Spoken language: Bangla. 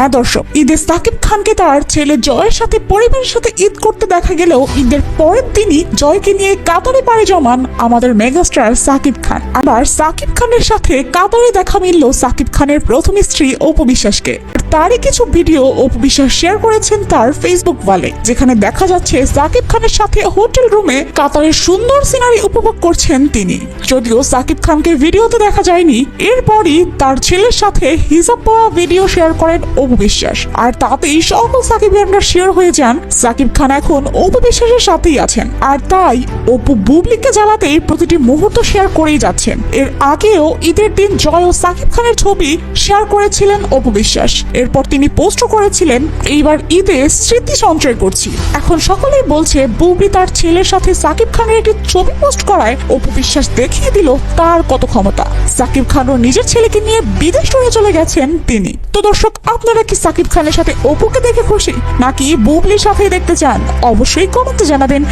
হ্যাঁ দর্শক, ঈদে সাকিব খানকে তার ছেলে জয়ের সাথে পরিবারের সাথে ঈদ করতে দেখা গেলেও ঈদের পরের দিনই জয়কে নিয়ে কাতারে পাড়ি জমান আমাদের মেগাস্টার সাকিব খান। আবার সাকিব খানের সাথে কাতারে দেখা মিলল সাকিব খানের প্রথম স্ত্রী অপু বিশ্বাসকে। তারই কিছু ভিডিও অপু বিশ্বাস শেয়ার করেছেন তার ফেসবুক ওয়ালে যেখানে দেখা যাচ্ছে সাকিব খানের সাথে হোটেল রুমে কাতারের সুন্দর সিনারি উপভোগ করছেন তিনি। যদিও সাকিব খানকে ভিডিওতে দেখা যায়নি, এরপরই তার ছেলের সাথে হিসাব পাওয়া ভিডিও শেয়ার করেন অপু বিশ্বাস আর তাতেই সকল সাকিব সাকিবিয়ানরা শেয়ার হয়ে যান, সাকিব খান এখন অপু বিশ্বাসের সাথেই আছেন। আর তাই অপু বুবলিকে জ্বালাতেই প্রতিটি মুহূর্ত শেয়ার করেই যাচ্ছেন। এর আগেও ঈদের দিন জয় ও সাকিব খানের ছবি শেয়ার করেছিলেন অপু বিশ্বাস এরপর তিনি পোস্ট করেছিলেন, এইবার ঈদে স্মৃতি সঞ্চয় করছি। এখন সকলেই বলছে, বুবলি তার ছেলের সাথে সাকিব খানের একটি ছবি পোস্ট করায় অপু বিশ্বাস দেখিয়ে দিল তার কত ক্ষমতা। সাকিব খানও নিজের ছেলেকে নিয়ে বিদেশ টুরে চলে গেছেন তিনি। তো দর্শক, আপনারা কি সাকিব খানের সাথে অপুকে দেখে খুশি, নাকি বুবলির সাথে দেখতে চান? অবশ্যই কমেন্টে জানাবেন।